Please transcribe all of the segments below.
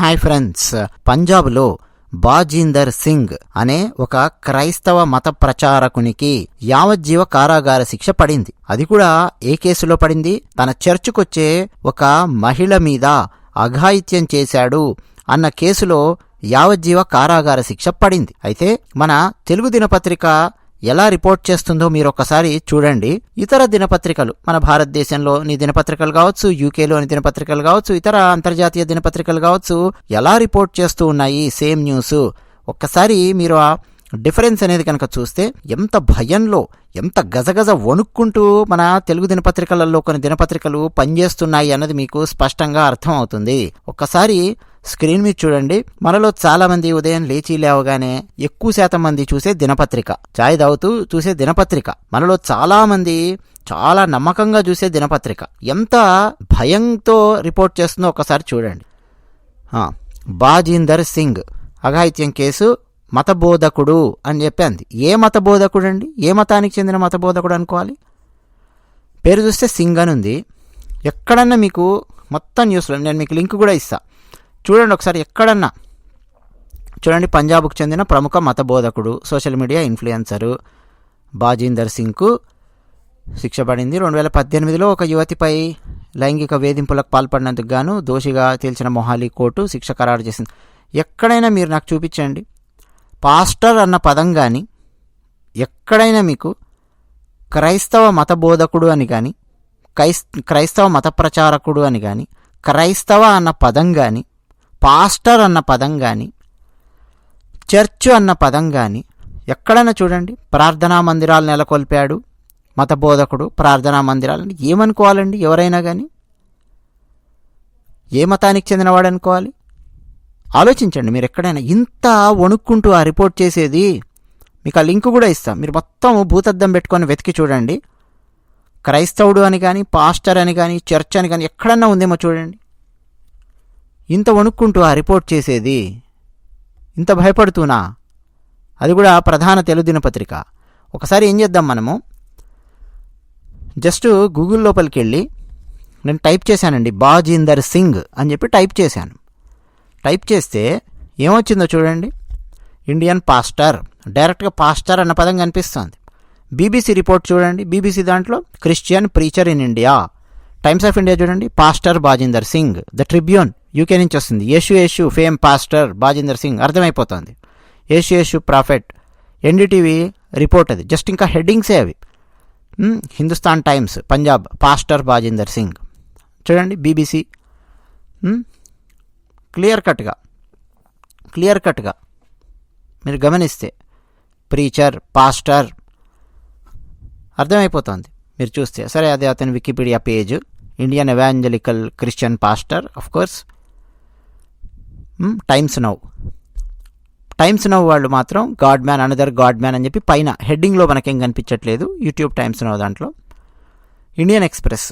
Hi friends. పంజాబ్లో బాజీందర్ సింగ్ అనే ఒక క్రైస్తవ మత ప్రచారకునికి యావజ్జీవ కారాగార శిక్ష పడింది. అది కూడా ఏ కేసులో పడింది? తన చర్చుకొచ్చే ఒక మహిళ మీద అఘాయిత్యం చేశాడు అన్న కేసులో యావజ్జీవ కారాగార శిక్ష పడింది. అయితే మన తెలుగు దినపత్రిక ఎలా రిపోర్ట్ చేస్తుందో మీరు ఒకసారి చూడండి. ఇతర దినపత్రికలు మన భారతదేశంలోని దినపత్రికలు కావచ్చు యూకేలోని దినపత్రికలు కావచ్చు ఇతర అంతర్జాతీయ దినపత్రికలు కావచ్చు ఎలా రిపోర్ట్ చేస్తూ ఉన్నాయి సేమ్ న్యూస్. ఒక్కసారి మీరు ఆ డిఫరెన్స్ అనేది కనుక చూస్తే ఎంత భయంలో ఎంత గజగజ వణుక్కుంటూ మన తెలుగు దినపత్రికలలో కొన్ని దినపత్రికలు పనిచేస్తున్నాయి అన్నది మీకు స్పష్టంగా అర్థం అవుతుంది ఒక్కసారి స్క్రీన్ మీద చూడండి. మనలో చాలా మంది ఉదయం లేచి లేవగానే ఎక్కువ శాతం మంది చూసే దినపత్రిక. చాయ్ తాగుతూ చూసే దినపత్రిక. మనలో చాలా మంది చాలా నమ్మకంగా చూసే దినపత్రిక. ఎంత భయంతో రిపోర్ట్ చేస్తుందో ఒకసారి చూడండి. బాజీందర్ సింగ్ అఘాయిత్యం కేసు మతబోధకుడు అని చెప్పింది ఏ మతబోధకుడు అండి ఏ మతానికి చెందిన మతబోధకుడు అనుకోవాలి? పేరు చూస్తే సింగ్ అని ఉంది. ఎక్కడన్నా మీకు మొత్తం న్యూస్లో నేను మీకు లింక్ కూడా ఇస్తాను చూడండి ఒకసారి ఎక్కడన్నా. చూడండి పంజాబ్కు చెందిన ప్రముఖ మత బోధకుడు సోషల్ మీడియా ఇన్ఫ్లుయెన్సరు బాజీందర్ సింగ్కు శిక్ష పడింది. రెండు వేల పద్దెనిమిదిలో ఒక యువతిపై లైంగిక వేధింపులకు పాల్పడినందుకు గాను దోషిగా తేల్చిన మొహాలీ కోర్టు శిక్ష ఖరారు చేసింది. ఎక్కడైనా మీరు నాకు చూపించండి. పాస్టర్ అన్న పదం కానీ ఎక్కడైనా మీకు క్రైస్తవ మత బోధకుడు అని కానీ క్రైస్తవ మత ప్రచారకుడు అని కానీ క్రైస్తవ అన్న పదం కానీ పాస్టర్ అన్న పదం కానీ చర్చ్ అన్న పదం కానీ ఎక్కడైనా చూడండి. ప్రార్థనా మందిరాలు నెలకొల్పాడు. మత బోధకుడు ప్రార్థనా మందిరాలని ఏమనుకోవాలండి? ఎవరైనా కానీ ఏ మతానికి చెందినవాడు అనుకోవాలి? ఆలోచించండి మీరు ఎక్కడైనా ఇంత వణుక్కుంటూ ఆ రిపోర్ట్ చేసేది మీకు ఆ లింక్ కూడా ఇస్తాం. మీరు మొత్తం భూతద్దం పెట్టుకొని వెతికి చూడండి. క్రైస్తవుడు అని కానీ పాస్టర్ అని కానీ చర్చ్ అని కానీ ఎక్కడన్నా ఉందేమో చూడండి. ఇంత వణుక్కుంటూ ఆ రిపోర్ట్ చేసేది? ఇంత భయపడుతూనా? అది కూడా ప్రధాన తెలుగు దినపత్రిక. ఒకసారి ఏం చేద్దాం మనము? జస్ట్ గూగుల్ లోపలికి వెళ్ళి నేను టైప్ చేశానండి బాజీందర్ సింగ్ అని చెప్పి టైప్ చేశాను. టైప్ చేస్తే ఏమొచ్చిందో చూడండి. ఇండియన్ పాస్టర్ డైరెక్ట్గా పాస్టర్ అన్న పదం కనిపిస్తుంది. బీబీసీ రిపోర్ట్ చూడండి. బీబీసీ దాంట్లో Christian preacher in India. Times of India చూడండి. Pastor Bajinder Singh the Tribune UK నుంచి వస్తుంది. యేషు యేషు ఫేమ్ పాస్టర్ బాజిందర్ సింగ్ అర్థమైపోతుంది. Yeshu Yeshu prophet NDTV report అది. జస్ట్ ఇంకా హెడ్డింగ్సే అవి. Hindustan Times Punjab pastor Bajinder Singh. చూడండి బీబీసీ. క్లియర్ కట్గా క్లియర్ కట్గా. మీరు గమనిస్తే ప్రీచర్ పాస్టర్ అర్థమైపోతుంది. మీరు చూస్తే. సరే అదే అతని Wikipedia page. Indian evangelical Christian pastor of course Times Now Times Now వాళ్ళు మాత్రం god man another god man అని చెప్పి పైన హెడ్డింగ్లో మనకేం కనిపించట్లేదు. యూట్యూబ్ టైమ్స్ నౌ దాంట్లో. ఇండియన్ ఎక్స్ప్రెస్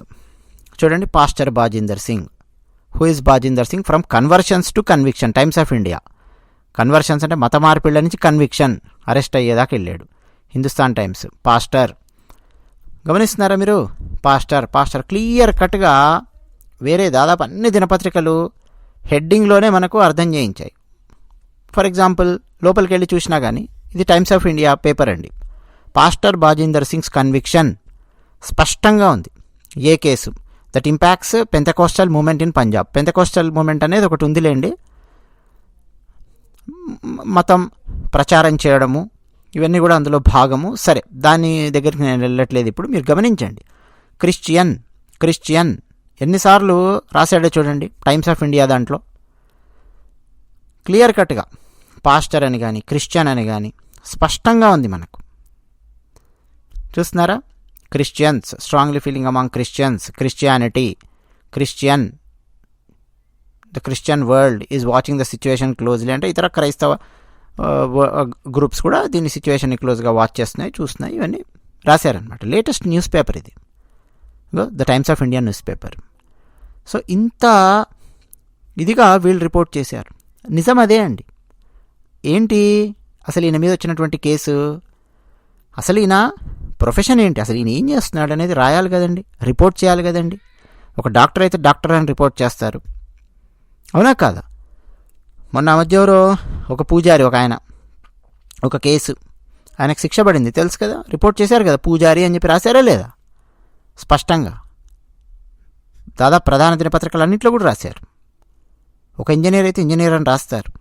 చూడండి pastor Bajinder Singh who is Bajinder Singh from conversions to conviction Times of India conversions అంటే మత మార్పిళ్ళ నుంచి కన్విక్షన్ అరెస్ట్ అయ్యేదాకా వెళ్ళాడు. హిందుస్థాన్ టైమ్స్ పాస్టర్ గమనిస్తున్నారా మీరు? పాస్టర్ పాస్టర్ క్లియర్ కట్గా వేరే దాదాపు అన్ని దినపత్రికలు హెడ్డింగ్లోనే మనకు అర్థం చేయించాయి. ఫర్ ఎగ్జాంపుల్ లోపలికి వెళ్ళి చూసినా కానీ ఇది టైమ్స్ ఆఫ్ ఇండియా పేపర్ అండి. పాస్టర్ బాజేందర్ సింగ్స్ కన్విక్షన్ స్పష్టంగా ఉంది. ఏ case? That impacts Pentecostal movement in Punjab. Pentecostal movement అనేది ఒకటి ఉందిలేండి. మతం ప్రచారం చేయడము ఇవన్నీ కూడా అందులో భాగము. సరే దాని దగ్గరికి నేను వెళ్ళట్లేదు ఇప్పుడు. మీరు గమనించండి. క్రిస్టియన్ క్రిస్టియన్ ఎన్నిసార్లు రాశాడో చూడండి. టైమ్స్ ఆఫ్ ఇండియా దాంట్లో. క్లియర్ కట్గా పాస్టర్ అని కానీ క్రిస్టియన్ అని కానీ స్పష్టంగా ఉంది మనకు. చూస్తున్నారా? Christians strongly feeling among Christians Christianity Christian. The Christian world is watching the situation closely. అంటే ఇతర క్రైస్తవ గ్రూప్స్ కూడా దీని సిచ్యువేషన్ క్లోజ్గా వాచ్ చేస్తున్నాయి చూస్తున్నాయి ఇవన్నీ రాశారనమాట లేటెస్ట్ న్యూస్ పేపర్ ఇది. The Times of India news paper so ఇంత ఇదిగా వీళ్ళు రిపోర్ట్ చేశారు. నిజం అదే అండి. ఏంటి? అసలు ఈయన మీద వచ్చినటువంటి కేసు? అసలు ఈయన ప్రొఫెషన్ ఏంటి? అసలు ఈయన ఏం చేస్తున్నాడు అనేది రాయాలి కదండి. రిపోర్ట్ చేయాలి కదండి. ఒక డాక్టర్ అయితే డాక్టర్ అని రిపోర్ట్ చేస్తారు. అవునా కాదా? మొన్న ఆ ఒక పూజారి ఒక ఆయన ఒక కేసు ఆయనకు శిక్ష పడింది. తెలుసు కదా? రిపోర్ట్ చేశారు కదా పూజారి అని చెప్పి రాశారా లేదా? స్పష్టంగా. దాదాపు ప్రధాన దినపత్రికలు అన్నింటిలో కూడా రాశారు. ఒక ఇంజనీర్ అయితే ఇంజనీర్ అని రాస్తారు.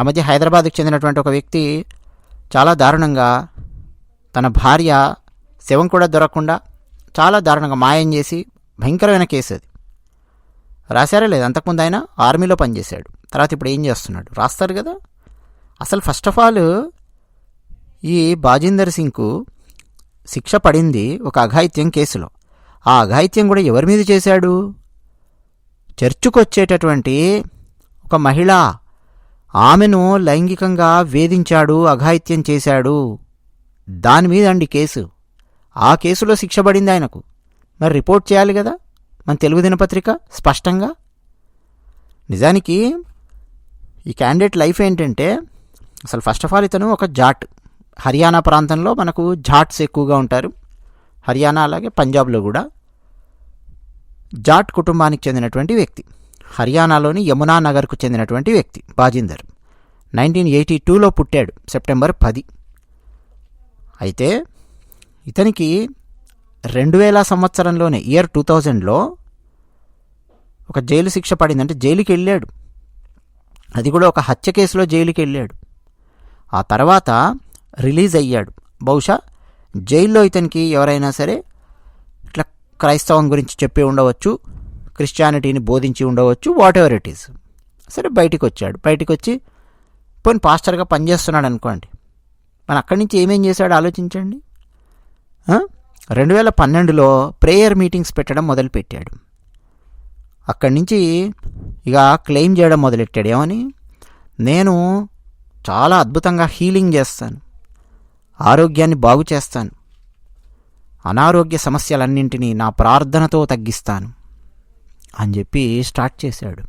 ఆ మధ్య హైదరాబాద్కి చెందినటువంటి ఒక వ్యక్తి చాలా దారుణంగా తన భార్య శవం కూడా దొరకకుండా చాలా దారుణంగా మాయం చేసి భయంకరమైన కేసు అది. రాశారా లేదు? అంతకుముందు ఆయన ఆర్మీలో పనిచేశాడు. తర్వాత ఇప్పుడు ఏం చేస్తున్నాడు? రాస్తారు కదా? అసలు ఫస్ట్ ఆఫ్ ఆల్ ఈ బాజిందర్ సింగ్కు శిక్ష పడింది ఒక అఘాయిత్యం కేసులో. ఆ అఘాయిత్యం కూడా ఎవరి మీద చేశాడు? చర్చుకొచ్చేటటువంటి ఒక మహిళ ఆమెను లైంగికంగా వేధించాడు అఘాయిత్యం చేశాడు. దాని మీద అండి కేసు. ఆ కేసులో శిక్ష పడింది ఆయనకు. మరి రిపోర్ట్ చేయాలి కదా? మన తెలుగు దినపత్రిక స్పష్టంగా? నిజానికి ఈ క్యాండిడేట్ లైఫ్ ఏంటంటే అసలు ఫస్ట్ ఆఫ్ ఆల్ ఇతను ఒక జాట్. హర్యానా ప్రాంతంలో మనకు జాట్స్ ఎక్కువగా ఉంటారు. హర్యానా అలాగే పంజాబ్లో కూడా. జాట్ కుటుంబానికి చెందినటువంటి వ్యక్తి. హర్యానాలోని యమునా నగర్కు చెందినటువంటి వ్యక్తి బాజిందర్. నైన్టీన్ ఎయిటీ టూలో పుట్టాడు సెప్టెంబర్ పది. అయితే ఇతనికి రెండు వేల సంవత్సరంలోనే ఇయర్ టూ థౌజండ్లో ఒక జైలు శిక్ష పడిందంటే జైలుకి వెళ్ళాడు అది కూడా ఒక హత్య కేసులో జైలుకి వెళ్ళాడు ఆ తర్వాత రిలీజ్ అయ్యాడు. బహుశా జైల్లో ఇతనికి ఎవరైనా సరే ఇట్లా క్రైస్తవం గురించి చెప్పి ఉండవచ్చు క్రిస్టియానిటీని బోధించి ఉండవచ్చు వాట్ ఎవర్ ఇట్ ఈస్ సరే బయటికి వచ్చాడు బయటికి వచ్చి పోనీ పాస్టర్గా పనిచేస్తున్నాడు అనుకోండి మన అక్కడి నుంచి ఏమేం చేశాడో? ఆలోచించండి. రెండు వేల పన్నెండులో ప్రేయర్ మీటింగ్స్ పెట్టడం మొదలుపెట్టాడు. అక్కడి నుంచి ఇక క్లెయిమ్ చేయడం మొదలెట్టాడు. ఏమని? నేను చాలా అద్భుతంగా హీలింగ్ చేస్తాను. ఆరోగ్యాన్ని బాగు చేస్తాను. అనారోగ్య సమస్యలన్నింటినీ నా ప్రార్థనతో తగ్గిస్తాను అని చెప్పి స్టార్ట్ చేశాడు.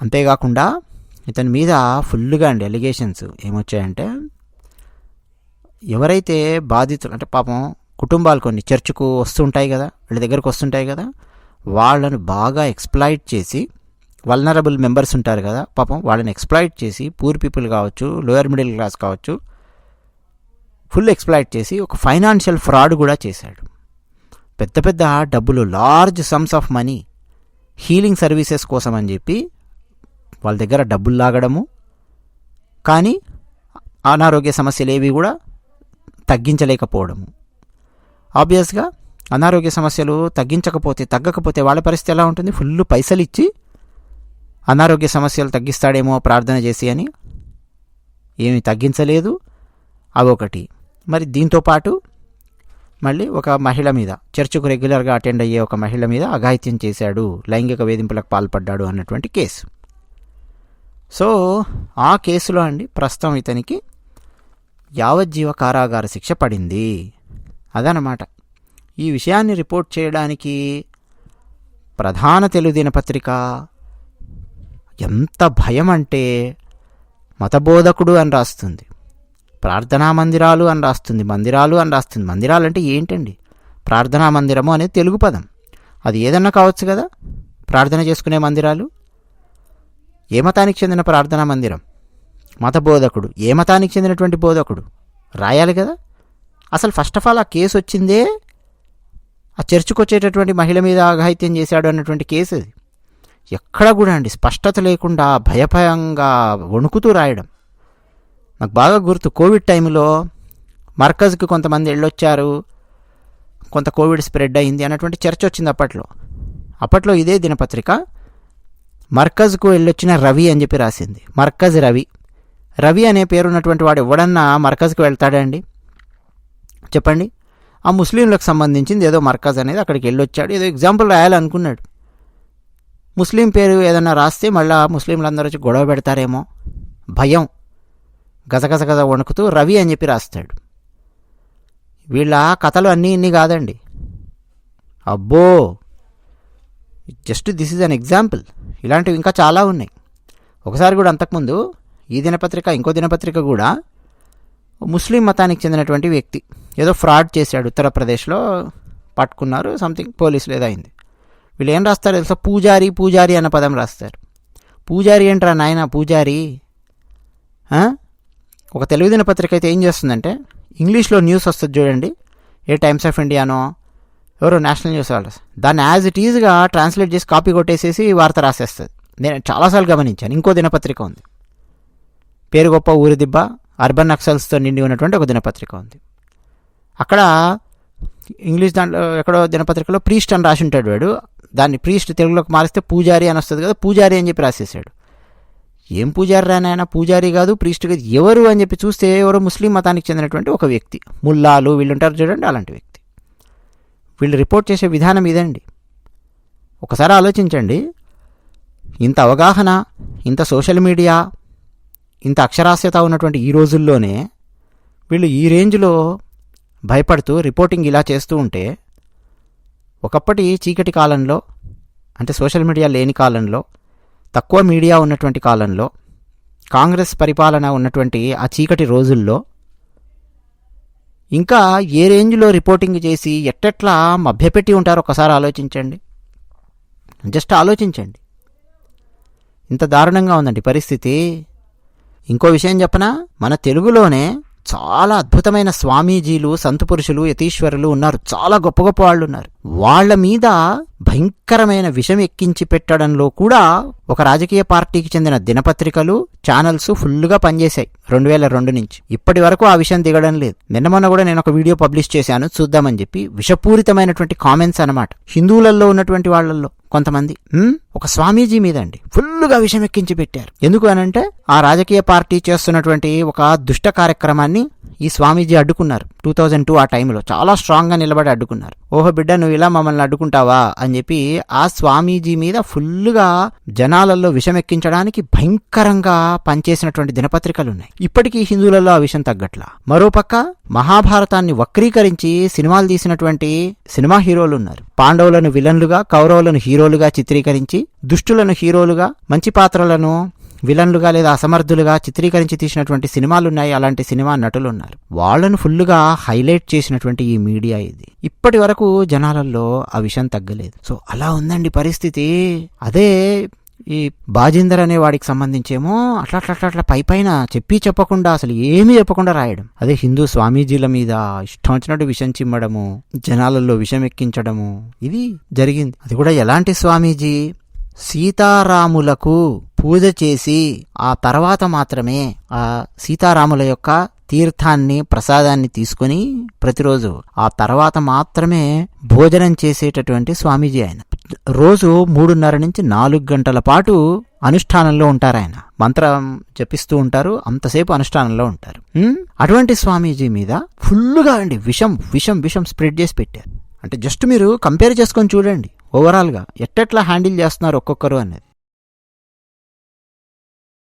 అంతేకాకుండా ఇతని మీద ఫుల్గా అండి ఎలిగేషన్స్ ఏమొచ్చాయంటే ఎవరైతే బాధితులు అంటే పాపం కుటుంబాలు కొన్ని చర్చకు వస్తుంటాయి కదా వీళ్ళ దగ్గరకు వస్తుంటాయి కదా వాళ్ళను బాగా ఎక్స్ప్లాయిట్ చేసి వల్నరబుల్ మెంబర్స్ ఉంటారు కదా పాపం వాళ్ళని ఎక్స్ప్లాయిట్ చేసి పూర్ పీపుల్ కావచ్చు లోయర్ మిడిల్ క్లాస్ కావచ్చు ఫుల్ ఎక్స్ప్లాయిట్ చేసి ఒక ఫైనాన్షియల్ ఫ్రాడ్ కూడా చేశాడు. పెద్ద పెద్ద డబ్బులు large sums of money healing services కోసం అని చెప్పి వాళ్ళ దగ్గర డబ్బులు లాగడము. కానీ అనారోగ్య సమస్యలు ఏవి కూడా తగ్గించలేకపోవడము. ఆబ్వియస్గా అనారోగ్య సమస్యలు తగ్గించకపోతే తగ్గకపోతే వాళ్ళ పరిస్థితి ఎలా ఉంటుంది? ఫుల్ పైసలు ఇచ్చి అనారోగ్య సమస్యలు తగ్గిస్తాడేమో ప్రార్థన చేసి అని ఏమి తగ్గించలేదు. అవొకటి మరి దీంతో పాటు మళ్ళీ ఒక మహిళ మీద చర్చకు రెగ్యులర్గా అటెండ్ అయ్యే ఒక మహిళ మీద అఘాయిత్యం చేశాడు లైంగిక వేధింపులకు పాల్పడ్డాడు అన్నటువంటి కేసు. సో ఆ కేసులో అండి ప్రస్తుతం ఇతనికి యావజ్జీవ కారాగార శిక్ష పడింది. అదనమాట. ఈ విషయాన్ని రిపోర్ట్ చేయడానికి ప్రధాన తెలుగు దినపత్రిక ఎంత భయం అంటే మతబోధకుడు అని రాస్తుంది. ప్రార్థనా మందిరాలు అని రాస్తుంది. మందిరాలు అని రాస్తుంది. మందిరాలు అంటే ఏంటండి? ప్రార్థనా మందిరము అనేది తెలుగు పదం. అది ఏదన్నా కావచ్చు కదా? ప్రార్థన చేసుకునే మందిరాలు? ఏ మతానికి చెందిన ప్రార్థనా మందిరం? మత బోధకుడు ఏ మతానికి చెందినటువంటి బోధకుడు? రాయాలి కదా. అసలు ఫస్ట్ ఆఫ్ ఆల్ ఆ కేసు వచ్చిందే ఆ చర్చికి వచ్చేటటువంటి మహిళ మీద ఆఘాయిత్యం చేశాడు అన్నటువంటి కేసు అది. ఎక్కడ కూడా అండి స్పష్టత లేకుండా భయభయంగా వణుకుతూ రాయడం. నాకు బాగా గుర్తు కోవిడ్ టైంలో మర్కజ్కి కొంతమంది వెళ్ళొచ్చారు. కొంత కోవిడ్ స్ప్రెడ్ అయింది అన్నటువంటి చర్చ వచ్చింది అప్పట్లో. అప్పట్లో ఇదే దినపత్రిక మర్కజ్కు వెళ్ళొచ్చిన రవి అని చెప్పి రాసింది. మర్కజ్ రవి. రవి అనే పేరు ఉన్నటువంటి వాడు ఎవడన్నా మర్కజ్కి వెళ్తాడండి చెప్పండి. ఆ ముస్లింలకు సంబంధించింది ఏదో మర్కజ్ అనేది అక్కడికి వెళ్ళొచ్చాడు. ఏదో ఎగ్జాంపుల్ రాయాలనుకున్నాడు. ముస్లిం పేరు ఏదన్నా రాస్తే మళ్ళీ ముస్లింలందరూ వచ్చి గొడవ పెడతారేమో? భయం. గజగజ గజ వణుకుతూ రవి అని చెప్పి రాస్తాడు. వీళ్ళ కథలు అన్నీ ఇన్ని కాదండి. అబ్బో! Just this is an example. ఇలాంటివి ఇంకా చాలా ఉన్నాయి. ఒకసారి కూడా అంతకుముందు ఈ దినపత్రిక ఇంకో దినపత్రిక కూడా ముస్లిం మతానికి చెందినటువంటి వ్యక్తి. ఏదో ఫ్రాడ్ చేశాడు ఉత్తరప్రదేశ్లో పట్టుకున్నారు సంథింగ్ పోలీసులు ఏదో అయింది. వీళ్ళు ఏం రాస్తారు తెలుసా? పూజారి పూజారి అన్న పదం రాస్తారు. పూజారి ఏంట్రా నాయన పూజారి? ఒక తెలుగు దినపత్రిక అయితే ఏం చేస్తుందంటే ఇంగ్లీష్లో న్యూస్ వస్తుంది చూడండి. ఏ టైమ్స్ ఆఫ్ ఇండియానో ఎవరో నేషనల్ న్యూస్ వాళ్ళు. దాన్ని యాజ్ ఇట్ ఈజ్గా ట్రాన్స్లేట్ చేసి కాపీ కొట్టేసేసి వార్త రాసేస్తుంది. నేను చాలాసార్లు గమనించాను. ఇంకో దినపత్రిక ఉంది. పేరు గొప్ప ఊరి దిబ్బ అర్బన్ నక్సల్స్తో నిండి ఉన్నటువంటి ఒక దినపత్రిక ఉంది. అక్కడ ఇంగ్లీష్ దాంట్లో ఎక్కడో దినపత్రికలో ప్రీస్ట్ అని రాసి ఉంటాడు వాడు. దాన్ని ప్రీస్ట్ తెలుగులోకి మారిస్తే పూజారి అని వస్తుంది కదా పూజారి అని చెప్పి రాసేసాడు ఏం పూజారి రానాయన పూజారి కాదు ప్రీస్ట్ కాదు ఎవరు అని చెప్పి చూస్తే ఎవరో ముస్లిం మతానికి చెందినటువంటి ఒక వ్యక్తి. ముల్లాలు వీళ్ళుంటారు చూడండి అలాంటి వ్యక్తి. వీళ్ళు రిపోర్ట్ చేసే విధానం ఇదండి. ఒకసారి ఆలోచించండి. ఇంత అవగాహన ఇంత సోషల్ మీడియా ఇంత అక్షరాస్యత ఉన్నటువంటి ఈ రోజుల్లోనే వీళ్ళు ఈ రేంజ్లో భయపడుతూ రిపోర్టింగ్ ఇలా చేస్తూ ఉంటే ఒకప్పటి చీకటి కాలంలో అంటే సోషల్ మీడియా లేని కాలంలో తక్కువ మీడియా ఉన్నటువంటి కాలంలో కాంగ్రెస్ పరిపాలన ఉన్నటువంటి ఆ చీకటి రోజుల్లో ఇంకా ఏ రేంజ్లో రిపోర్టింగ్ చేసి ఎట్టెట్లా మభ్యపెట్టి ఉంటారో ఒకసారి ఆలోచించండి. జస్ట్ ఆలోచించండి. ఇంత దారుణంగా ఉందండి పరిస్థితి. ఇంకో విషయం చెప్పనా? మన తెలుగులోనే చాలా అద్భుతమైన స్వామీజీలు సంత పురుషులు యతీశ్వరులు ఉన్నారు. చాలా గొప్ప గొప్ప వాళ్ళు ఉన్నారు వాళ్ళ మీద భయంకరమైన విషం ఎక్కించి పెట్టడంలో కూడా ఒక రాజకీయ పార్టీకి చెందిన దినపత్రికలు ఛానల్స్ ఫుల్గా పనిచేశాయి రెండు వేల రెండు నుంచి. ఇప్పటి వరకు ఆ విషయం దిగడం లేదు. నిన్న మొన్న కూడా నేను ఒక వీడియో పబ్లిష్ చేశాను. చూద్దామని చెప్పి విషపూరితమైనటువంటి కామెంట్స్ అన్నమాట. హిందువులలో ఉన్నటువంటి వాళ్ళల్లో కొంతమంది ఒక స్వామీజీ మీద అండి ఫుల్గా విషం ఎక్కించి పెట్టారు. ఎందుకు అనంటే ఆ రాజకీయ పార్టీ చేస్తున్నటువంటి ఒక దుష్ట కార్యక్రమాన్ని ఈ స్వామీజీ అడ్డుకున్నారు. టూ థౌజండ్ టూ ఆ టైంలో చాలా స్ట్రాంగ్గా నిలబడి అడ్డుకున్నారు. ఓహో బిడ్డ నువ్వు ఇలా మమ్మల్ని అడ్డుకుంటావా అని చెప్పి ఆ స్వామీజీ మీద ఫుల్గా జనాలలో విషం ఎక్కించడానికి భయంకరంగా పనిచేసినటువంటి దినపత్రికలు ఉన్నాయి ఇప్పటికీ హిందువులలో ఆ విషయం తగ్గట్లా. మరోపక్క మహాభారతాన్ని వక్రీకరించి సినిమాలు తీసినటువంటి సినిమా హీరోలు ఉన్నారు పాండవులను విలన్లుగా కౌరవులను హీరోలుగా చిత్రీకరించి దుష్టులను హీరోలుగా మంచి పాత్రలను విలన్లుగా లేదా అసమర్థులుగా చిత్రీకరించి తీసినటువంటి సినిమాలు ఉన్నాయి అలాంటి సినిమా నటులు ఉన్నారు వాళ్ళను ఫుల్గా హైలైట్ చేసినటువంటి ఈ మీడియా ఇది. ఇప్పటి వరకు జనాలలో ఆ విషయం తగ్గలేదు. సో అలా ఉందండి పరిస్థితి. అదే ఈ బాజిందర్ అనే వాడికి సంబంధించేమో అట్లా అట్లా అట్లా అట్లా పై పైన చెప్పి చెప్పకుండా అసలు ఏమీ చెప్పకుండా రాయడం. అదే హిందూ స్వామీజీల మీద ఇష్టం వచ్చినట్టు విషం చిమ్మడము జనాలలో విషం ఎక్కించడము ఇది జరిగింది. అది కూడా ఎలాంటి స్వామీజీ? సీతారాములకు పూజ చేసి ఆ తర్వాత మాత్రమే ఆ సీతారాముల యొక్క తీర్థాన్ని ప్రసాదాన్ని తీసుకొని ప్రతిరోజు ఆ తర్వాత మాత్రమే భోజనం చేసేటటువంటి స్వామీజీ ఆయన. రోజు మూడున్నర నుంచి నాలుగు గంటల పాటు అనుష్ఠానంలో ఉంటారు ఆయన. మంత్రం జపిస్తూ ఉంటారు అంతసేపు అనుష్ఠానంలో ఉంటారు. అటువంటి స్వామీజీ మీద ఫుల్గా అండి విషం విషం విషం స్ప్రెడ్ చేసి పెట్టారు. అంటే జస్ట్ మీరు కంపేర్ చేసుకొని చూడండి ఓవరాల్గా ఎట్టెట్లా హ్యాండిల్ చేస్తున్నారు ఒక్కొక్కరు అనేది.